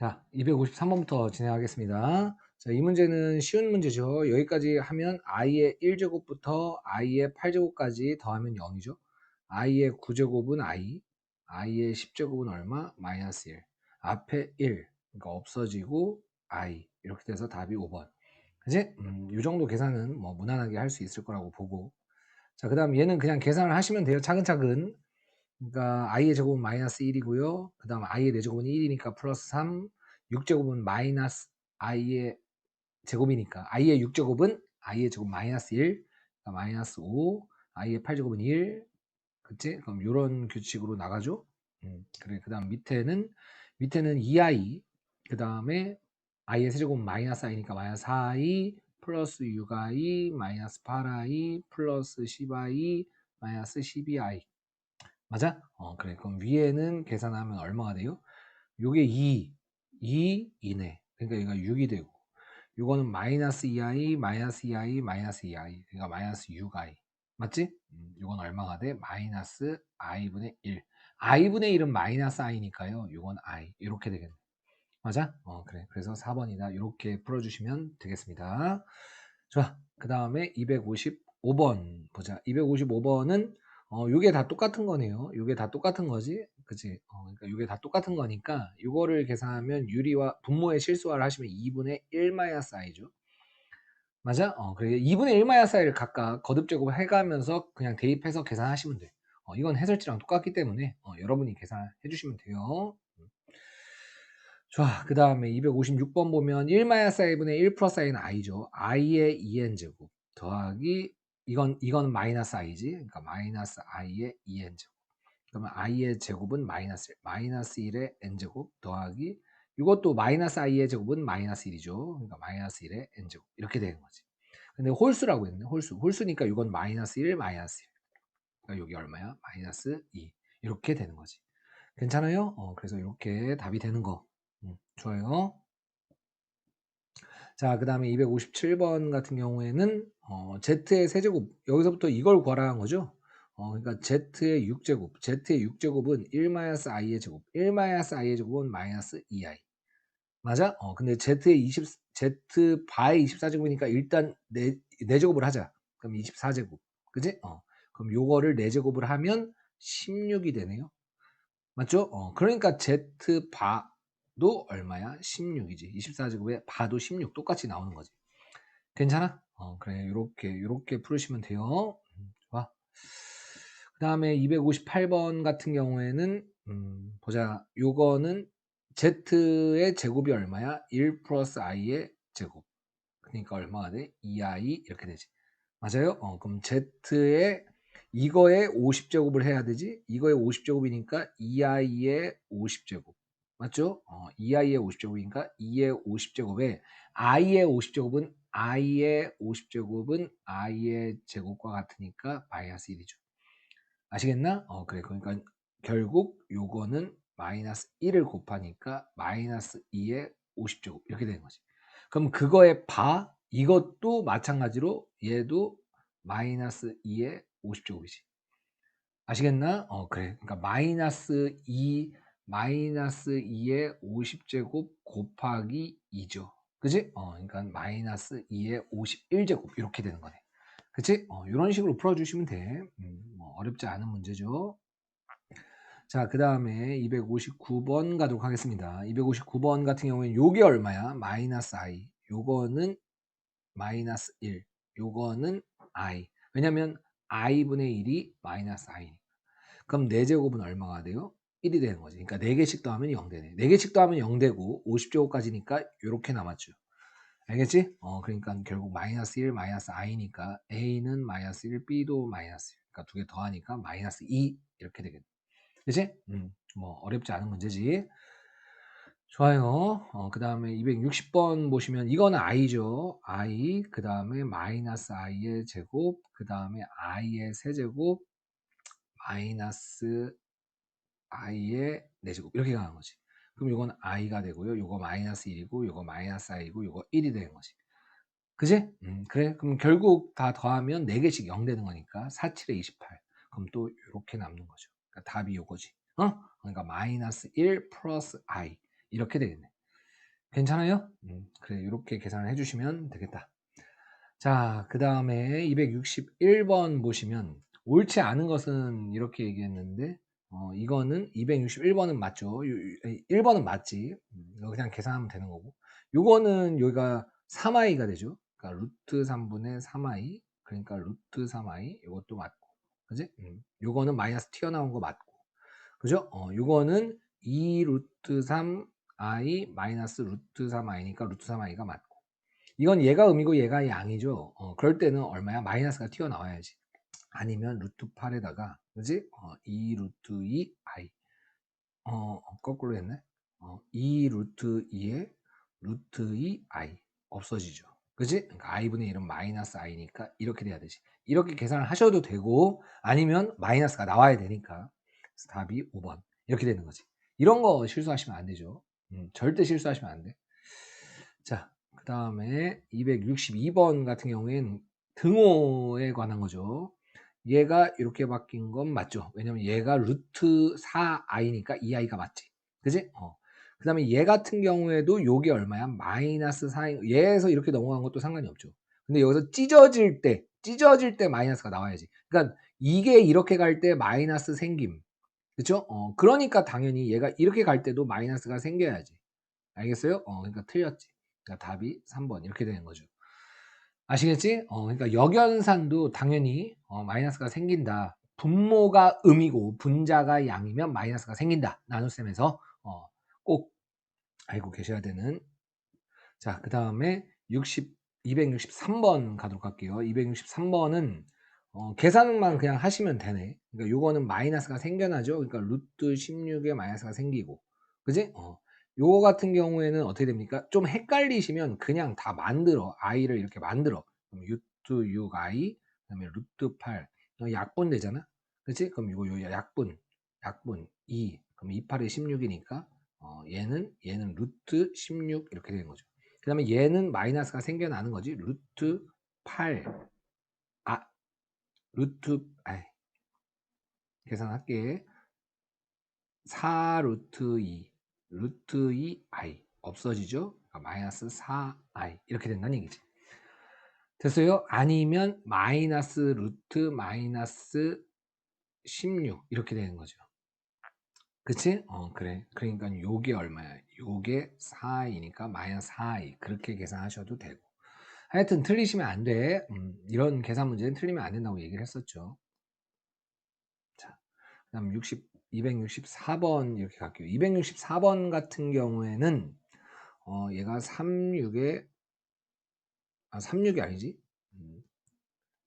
자, 253번부터 진행하겠습니다. 자, 이 문제는 쉬운 문제죠. 여기까지 하면 i의 1제곱부터 i의 8제곱까지 더하면 0이죠. i의 9제곱은 i, i의 10제곱은 얼마? 마이너스 1. 앞에 1, 그러니까 없어지고 i. 이렇게 돼서 답이 5번. 그지? 음, 이 정도 계산은 뭐 무난하게 할 수 있을 거라고 보고. 자, 그 다음 얘는 그냥 계산을 하시면 돼요. 차근차근. 그러니까 i의 제곱은 마이너스 1이고요. 그 다음 i의 4제곱은 1이니까 플러스 3. 6제곱은 마이너스 i의 제곱이니까 i의 6제곱은 i의 제곱 마이너스 1. 그러니까 마이너스 5. i의 8제곱은 1. 그치? 그럼 이런 규칙으로 나가죠. 음, 그래. 그 다음 밑에는 밑에는 2i. 그 다음에 i의 세제곱은 마이너스 i니까 마이너스 4i 플러스 6i 마이너스 8i 플러스 10i 마이너스 12i 맞아? 어 그래. 그럼 위에는 계산하면 얼마가 돼요? 요게 2 2 이네. 그러니까 얘가 6이 되고. 요거는 마이너스 2i 마이너스 2i 마이너스 2i 그러니까 마이너스 6i 맞지? 음, 요건 얼마가 돼? 마이너스 i분의 1 i분의 1은 마이너스 i니까요. 요건 i 이렇게 되겠네. 맞아? 어 그래. 그래서 4번이다. 이렇게 풀어주시면 되겠습니다. 좋아. 그 다음에 255번 보자. 255번은 어, 요게 다 똑같은 거네요. 요게 다 똑같은 거지. 그치? 어, 그러니까 요게 다 똑같은 거니까 요거를 계산하면 유리와 분모의 실수화를 하시면 2분의 1 마이너스 i죠. 맞아? 어, 그래 2분의 1 마이너스 i를 각각 거듭 제곱 해가면서 그냥 대입해서 계산하시면 돼. 어, 이건 해설지랑 똑같기 때문에 어, 여러분이 계산해 주시면 돼요. 좋아. 그 다음에 256번 보면 1 마이너스 i분의 1 플러스 i는 i죠. i의 2n 제곱 더하기 이건 이건 마이너스 i지. 그러니까 마이너스 i의 2n 제곱. 그러면 i의 제곱은 마이너스 1, 마이너스 1의 n 제곱 더하기 이것도 마이너스 i의 제곱은 마이너스 1이죠. 그러니까 마이너스 1의 n 제곱 이렇게 되는 거지. 근데 홀수라고 했네. 홀수. 홀수니까 이건 마이너스 1, 마이너스 1. 그러니까 여기 얼마야? 마이너스 2. 이렇게 되는 거지. 괜찮아요? 어, 그래서 이렇게 답이 되는 거. 음, 좋아요. 자, 그 다음에 257번 같은 경우에는 어, Z의 세제곱 여기서부터 이걸 구하라는 거죠. 어, 그러니까 Z의 6제곱 Z의 6제곱은 1-i의 제곱 1-i의 제곱은 마이너스 2i 맞아? 어, 근데 Z의 20 Z 바의 24제곱이니까 일단 4, 4제곱을 하자 그럼 24제곱 그지? 어, 그럼 요거를 4제곱을 하면 16이 되네요 맞죠? 어, 그러니까 Z 바도 얼마야? 16이지 24제곱에 바도 16 똑같이 나오는 거지 괜찮아? 어, 그래. 요렇게, 요렇게 풀으시면 돼요. 음, 좋아. 그 다음에 258번 같은 경우에는, 음, 보자. 요거는 Z의 제곱이 얼마야? 1 플러스 I의 제곱. 그러니까 얼마가 돼? 2i 이렇게 되지. 맞아요? 어, 그럼 Z의 이거에 50제곱을 해야 되지? 이거에 50제곱이니까 2i의 50제곱. 맞죠? 어, 2i의 50제곱이니까 2의 50제곱에 i의 50제곱은 i의 50제곱은 i의 제곱과 같으니까 마이너스 1이죠. 아시겠나? 어, 그래. 그러니까 결국 요거는 마이너스 1을 곱하니까 마이너스 2의 50제곱 이렇게 되는 거지. 그럼 그거의 바 이것도 마찬가지로 얘도 마이너스 2의 50제곱이지. 아시겠나? 어, 그래. 그러니까 마이너스 2 마이너스 2의 50제곱 곱하기 2죠. 그지? 어, 그러니까 마이너스 2의 51제곱 이렇게 되는 거네. 그치? 어, 이런 식으로 풀어주시면 돼. 음, 뭐 어렵지 않은 문제죠. 자, 그 다음에 259번 가도록 하겠습니다. 259번 같은 경우에는 요게 얼마야? 마이너스 i. 요거는 마이너스 1. 요거는 i. 왜냐면 i분의 1이 마이너스 i니까. 그럼 4제곱은 얼마가 돼요? 1이 되는 거지. 그러니까 4개씩 더하면 0 되네. 4개씩 더하면 0 되고 50제곱까지니까 이렇게 남았죠. 알겠지? 어, 그러니까 결국 마이너스 1, 마이너스 i니까 a는 마이너스 1, b도 마이너스 1. 그러니까 두 개 더하니까 마이너스 2 이렇게 되겠네. 그치? 음, 뭐 어렵지 않은 문제지. 좋아요. 어, 그 다음에 260번 보시면 이거는 i죠. i, 그 다음에 마이너스 i의 제곱, 그 다음에 i의 세제곱, 마이너스 i의 4제곱 이렇게 가는 거지. 그럼 이건 i가 되고요. 이거 마이너스 1이고 이거 마이너스 i고 이거 1이 되는 거지. 그지? 음, 그래. 그럼 결국 다 더하면 4개씩 0 되는 거니까 4, 7에 28. 그럼 또 이렇게 남는 거죠. 그러니까 답이 이거지. 어? 그러니까 마이너스 1 플러스 i 이렇게 되겠네. 괜찮아요? 음, 그래 이렇게 계산을 해주시면 되겠다. 자, 그 다음에 261번 보시면 옳지 않은 것은 이렇게 얘기했는데 어, 이거는 261번은 맞죠. 1번은 맞지. 음, 이거 그냥 계산하면 되는 거고. 요거는 여기가 3i가 되죠. 그러니까 루트 3분의 3i 그러니까 루트 3i 이것도 맞고 그지? 음, 요거는 마이너스 튀어나온 거 맞고 그죠? 어, 요거는 2 루트 3i 마이너스 루트 3i니까 루트 3i가 맞고 이건 얘가 음이고 얘가 양이죠. 어, 그럴 때는 얼마야? 마이너스가 튀어나와야지. 아니면 루트 8에다가 그지? 어, 2 루트 2 i 어, 거꾸로 했네. 어, 2 루트 2에 루트 2 i 없어지죠. 그지? 그러니까 i분의 1은 마이너스 i니까 이렇게 돼야 되지. 이렇게 계산을 하셔도 되고 아니면 마이너스가 나와야 되니까 답이 5번 이렇게 되는 거지. 이런 거 실수하시면 안 되죠. 음, 절대 실수하시면 안 돼. 자, 그 다음에 262번 같은 경우에는 등호에 관한 거죠. 얘가 이렇게 바뀐 건 맞죠. 왜냐면 얘가 루트 4i니까 2i가 맞지. 그지? 어. 그 다음에 얘 같은 경우에도 요게 얼마야? 마이너스 4인, 얘에서 이렇게 넘어간 것도 상관이 없죠. 근데 여기서 찢어질 때, 찢어질 때 마이너스가 나와야지. 그러니까 이게 이렇게 갈 때 마이너스 생김. 그쵸? 어, 그러니까 당연히 얘가 이렇게 갈 때도 마이너스가 생겨야지. 알겠어요? 어, 그러니까 틀렸지. 그러니까 답이 3번 이렇게 되는 거죠. 아시겠지? 어, 그러니까 역연산도 당연히 어, 마이너스가 생긴다. 분모가 음이고 분자가 양이면 마이너스가 생긴다. 나눗셈에서 어, 꼭 알고 계셔야 되는 자, 그 다음에 60, 263번 가도록 할게요. 263번은 어, 계산만 그냥 하시면 되네. 그러니까 요거는 마이너스가 생겨나죠. 그러니까 루트 16에 마이너스가 생기고. 그지? 어. 요거 같은 경우에는 어떻게 됩니까? 좀 헷갈리시면 그냥 다 만들어. i를 이렇게 만들어. 그럼 루트 6i, 그 다음에 루트 8. 약분 되잖아? 그치? 그럼 이거 요 약분, 약분 2. 그럼 2, 8에 16이니까, 어, 얘는, 얘는 루트 16 이렇게 되는 거죠. 그 다음에 얘는 마이너스가 생겨나는 거지. 루트 8. 아, 루트, 아이. 계산할게. 4 루트 2. 루트 2i 없어지죠? 그러니까 마이너스 4i 이렇게 된다는 얘기지. 됐어요? 아니면 마이너스 루트 마이너스 16 이렇게 되는 거죠. 그치? 어 그래. 그러니까 요게 얼마야? 요게 4i니까 마이너스 4i 그렇게 계산하셔도 되고. 하여튼 틀리시면 안 돼. 음, 이런 계산 문제는 틀리면 안 된다고 얘기를 했었죠. 자, 그 다음 60 264번 이렇게 갈게요. 264번 같은 경우에는 어, 얘가 36에 아 36이 아니지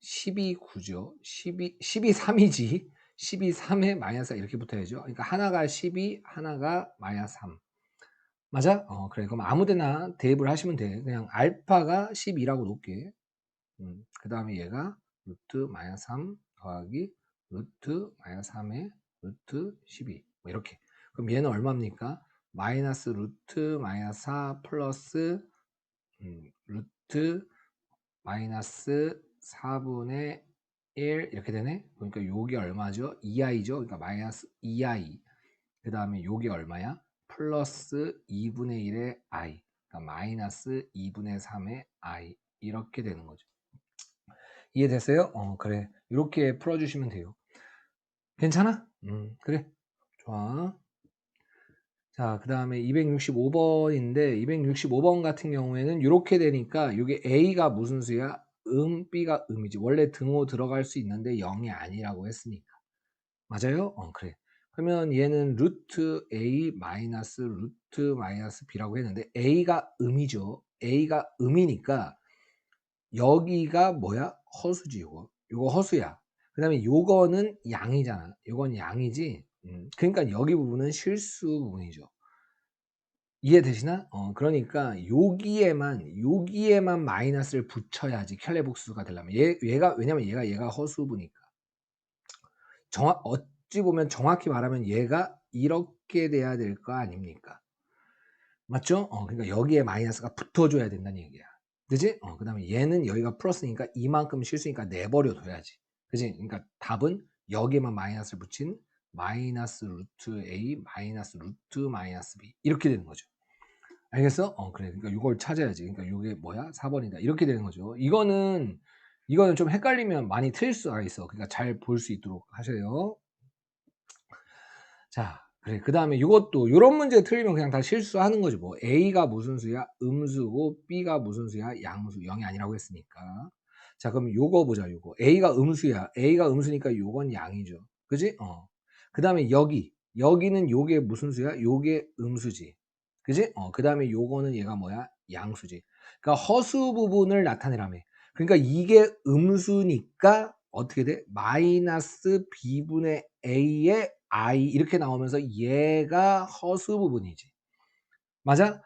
12 9죠 12 12 3이지 12 3에 마이너스 이렇게 붙어야죠. 그러니까 하나가 12 하나가 마이너스 3 맞아? 어 그래 그럼 아무데나 대입을 하시면 돼. 그냥 알파가 12라고 놓을게. 음, 그 다음에 얘가 루트 마이너스 3 더하기 루트 마이너스 3에 루트 12. 뭐 이렇게. 그럼 얘는 얼마입니까? 마이너스 루트 마이너스 4 플러스 음, 루트 마이너스 4분의 1 이렇게 되네. 그러니까 요게 얼마죠? 2i죠. 그러니까 마이너스 2i. 그 다음에 요게 얼마야? 플러스 2분의 1의 i. 그러니까 마이너스 2분의 3의 i. 이렇게 되는 거죠. 이해됐어요? 어, 그래. 이렇게 풀어주시면 돼요. 괜찮아? 음, 그래. 좋아. 자, 그 다음에 265번인데, 265번 같은 경우에는 이렇게 되니까, 이게 A가 무슨 수야? 음, B가 음이지. 원래 등호 들어갈 수 있는데 0이 아니라고 했으니까. 맞아요? 어, 그래. 그러면 얘는 루트 A 마이너스 루트 마이너스 B라고 했는데, A가 음이죠. A가 음이니까, 여기가 뭐야? 허수지, 이거. 이거 허수야. 그 다음에 요거는 양이잖아. 요건 양이지. 음, 그러니까 여기 부분은 실수 부분이죠. 이해되시나? 어, 그러니까 여기에만 여기에만 마이너스를 붙여야지 켈레복수가 되려면 얘, 얘가 왜냐면 얘가 얘가 허수부니까 정확 어찌 보면 정확히 말하면 얘가 이렇게 돼야 될 거 아닙니까? 맞죠? 어, 그러니까 여기에 마이너스가 붙어줘야 된다는 얘기야. 그지? 어, 그 다음에 얘는 여기가 플러스니까 이만큼 실수니까 내버려 둬야지. 그지? 그러니까 답은 여기에만 마이너스를 붙인 마이너스 루트 A 마이너스 루트 마이너스 B 이렇게 되는 거죠. 알겠어? 어 그래. 그러니까 요걸 찾아야지. 그러니까 요게 뭐야? 4번이다. 이렇게 되는 거죠. 이거는 이거는 좀 헷갈리면 많이 틀릴 수가 있어. 그러니까 잘 볼 수 있도록 하세요. 자, 그래. 그 다음에 요것도 요런 문제 틀리면 그냥 다 실수하는 거지 뭐. A가 무슨 수야? 음수고 B가 무슨 수야? 양수. 0이 아니라고 했으니까. 자, 그럼 요거 보자. 요거. A가 음수야. A가 음수니까 요건 양이죠. 그지? 어. 그 다음에 여기. 여기는 요게 무슨 수야? 요게 음수지. 그지? 어, 그 다음에 요거는 얘가 뭐야? 양수지. 그러니까 허수 부분을 나타내라며. 그러니까 이게 음수니까 어떻게 돼? 마이너스 b분의 a의 i 이렇게 나오면서 얘가 허수 부분이지. 맞아?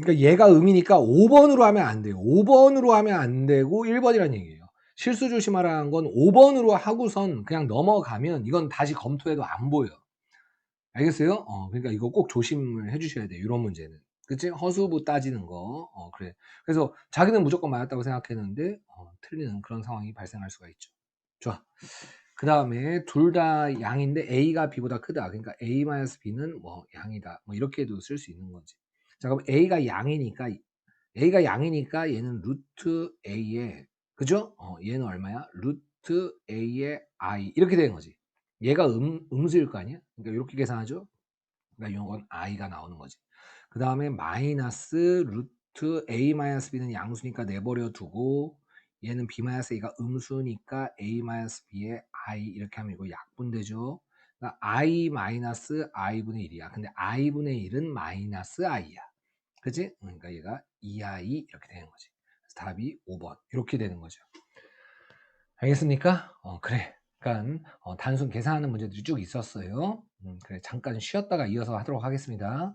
그러니까 얘가 음이니까 5번으로 하면 안 돼요. 5번으로 하면 안 되고 1번이라는 얘기예요. 실수 조심하라는 건 5번으로 하고선 그냥 넘어가면 이건 다시 검토해도 안 보여. 알겠어요? 어, 그러니까 이거 꼭 조심을 해주셔야 돼요. 이런 문제는. 그치? 허수부 따지는 거. 어, 그래. 그래서 자기는 무조건 맞았다고 생각했는데, 어, 틀리는 그런 상황이 발생할 수가 있죠. 좋아. 그 다음에 둘 다 양인데 A가 B보다 크다. 그러니까 A-B는 뭐 양이다. 뭐 이렇게도 쓸 수 있는 거지. 자, 그럼 A가 양이니까, A가 양이니까 얘는 루트 A에, 그죠? 어, 얘는 얼마야? 루트 A의 I. 이렇게 되는 거지. 얘가 음, 음수일 거 아니야? 그러니까 이렇게 계산하죠? 그러니까 이건 i가 나오는 거지. 그 다음에 마이너스 루트 a 마이너스 b는 양수니까 내버려 두고 얘는 b 마이너스 a가 음수니까 a 마이너스 b의 i 이렇게 하면 이거 약분되죠. 그러니까 i 마이너스 i분의 1이야. 근데 i분의 1은 마이너스 i야. 그치? 그러니까 얘가 2i 이렇게 되는 거지. 답이 5번 이렇게 되는 거죠. 알겠습니까? 어 그래. 약간 어, 단순 계산하는 문제들이 쭉 있었어요. 음, 그래 잠깐 쉬었다가 이어서 하도록 하겠습니다.